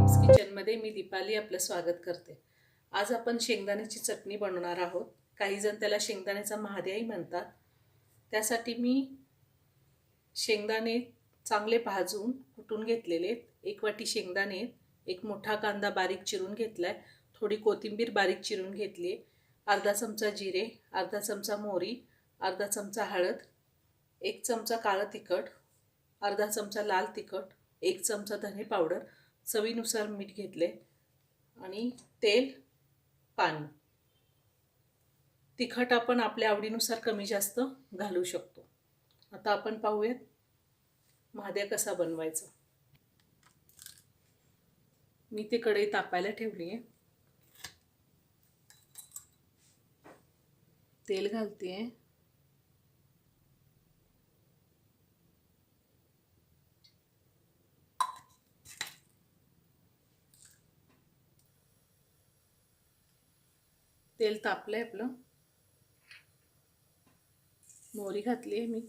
Dreams किचनमध्ये मी दीपाली आपलं स्वागत करते. आज आपण शेंगदाण्याची चटणी बनवणार आहोत. काही जण त्याला शेंगदाण्याचा महाद्याही म्हणतात. त्यासाठी मी शेंगदाणे चांगले भाजून कुटून घेतलेले एक वाटी शेंगदाणे एक मोठा कांदा बारीक चिरून घेतला आहे थोडी कोथिंबीर बारीक चिरून घेतली आहे. अर्धा चमचा जिरे अर्धा चमचा मोहरी अर्धा चमचा हळद एक चमचा काळं तिखट अर्धा चमचा लाल तिखट एक चमचा धने पावडर चवीनुसार मीठ घेतले आणि तेल पाणी. तिखट आपण आपल्या आवडीनुसार कमी जास्त घालू शकतो. आता आपण पाहूयात महाद्या कसा बनवायचा. मी ते कढई तापायला ठेवली आहे. तेल घालते. आहे तेल तापलंय आपलं. मोहरी घातली आहे मी.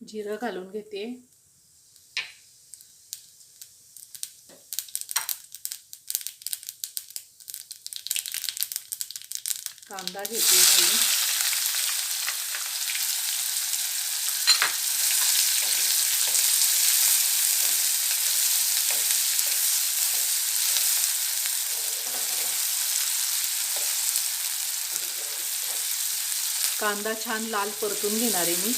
जिरं घालून घेते. कांदा घेते घालून. कांदा छान लाल परतून घेणार आहे मी.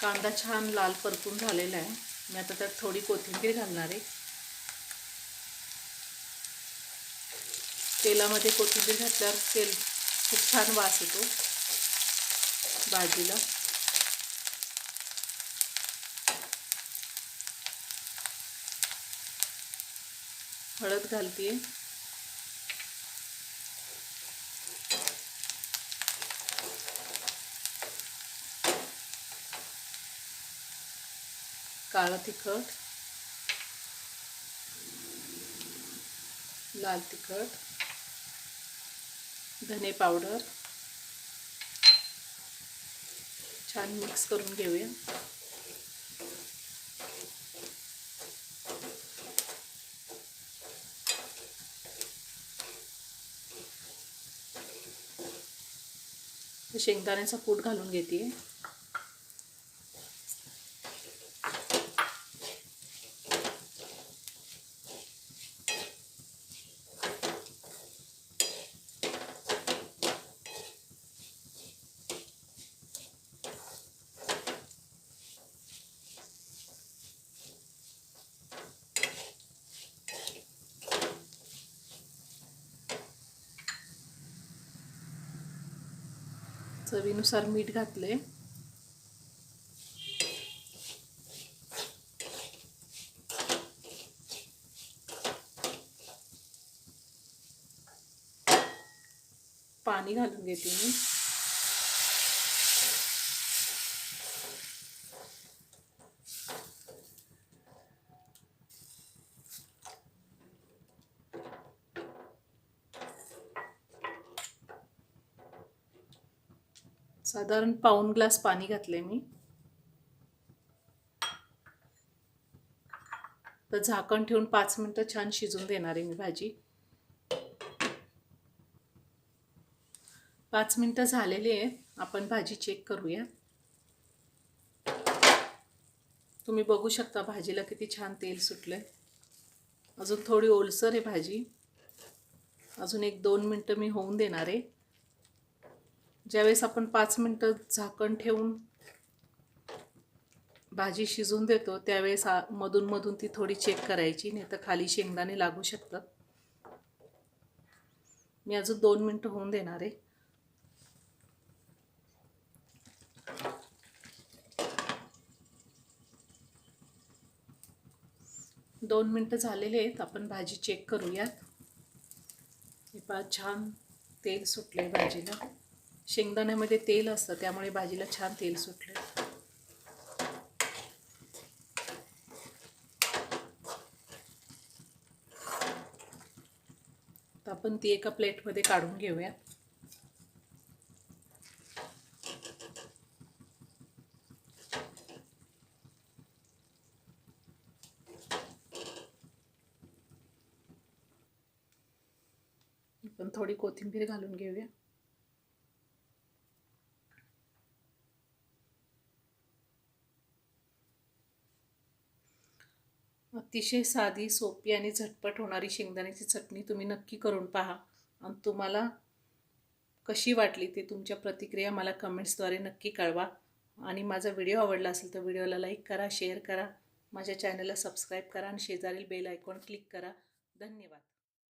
कांदा छान लाल परतून झालेला आहे. मी आता त्यात थोडी कोथिंबीर घालणार आहे. तेलामध्ये कोथिंबीर घातल्यावर तेल खूप छान वास येतो. भाजीला. हळद घालते काळं तिखट. लाल तिखट. धने पावडर. छान मिक्स करून घेऊया. शेंगदाण्याचा कूट घालून घेते चवीनुसार मीठ घातले पाणी घालून घेते मी. साधारण पाऊन ग्लास पाणी घातले मी. तर झाकण ठेवून पाच मिनटं छान शिजून देणार आहे मी भाजी. पाच मिनटं झालेली आहे. आपण भाजी चेक करूया. तुम्ही बघू शकता भाजीला किती छान तेल सुटलंय. अजून थोडी ओलसर आहे भाजी. अजून एक दोन मिनटं मी होऊन देणार आहे. ज्यावेळेस आपण पाच मिनटं झाकण ठेवून भाजी शिजून देतो त्यावेळेस मधून मधून ती थोडी चेक करायची नाही तर खाली शेंगदाणे लागू शकतात. मी अजून दोन मिनटं होऊन देणार आहे. दोन मिनटं झालेले आहेत आपण भाजी चेक करूयात. हे पहा छान तेल सुटले भाजीला. शेंगदाण्यामध्ये तेल असतं त्यामुळे भाजीला छान तेल सुटले. आपण ती एका प्लेटमध्ये काढून घेऊया. पण थोडी कोथिंबीर घालून घेऊया. अतिशय साधी सोपी आणि झटपट होणारी शेंगदाण्याची चटणी तुम्ही नक्की करून पहा. आणि तुम्हाला कशी वाटली ते तुमच्या प्रतिक्रिया मला कमेंट्सद्वारे नक्की कळवा. आणि माझा व्हिडिओ आवडला असेल तर व्हिडिओला लाईक करा शेअर करा. माझ्या चॅनलला सबस्क्राईब करा आणि शेजारील बेल आयकॉन क्लिक करा. धन्यवाद.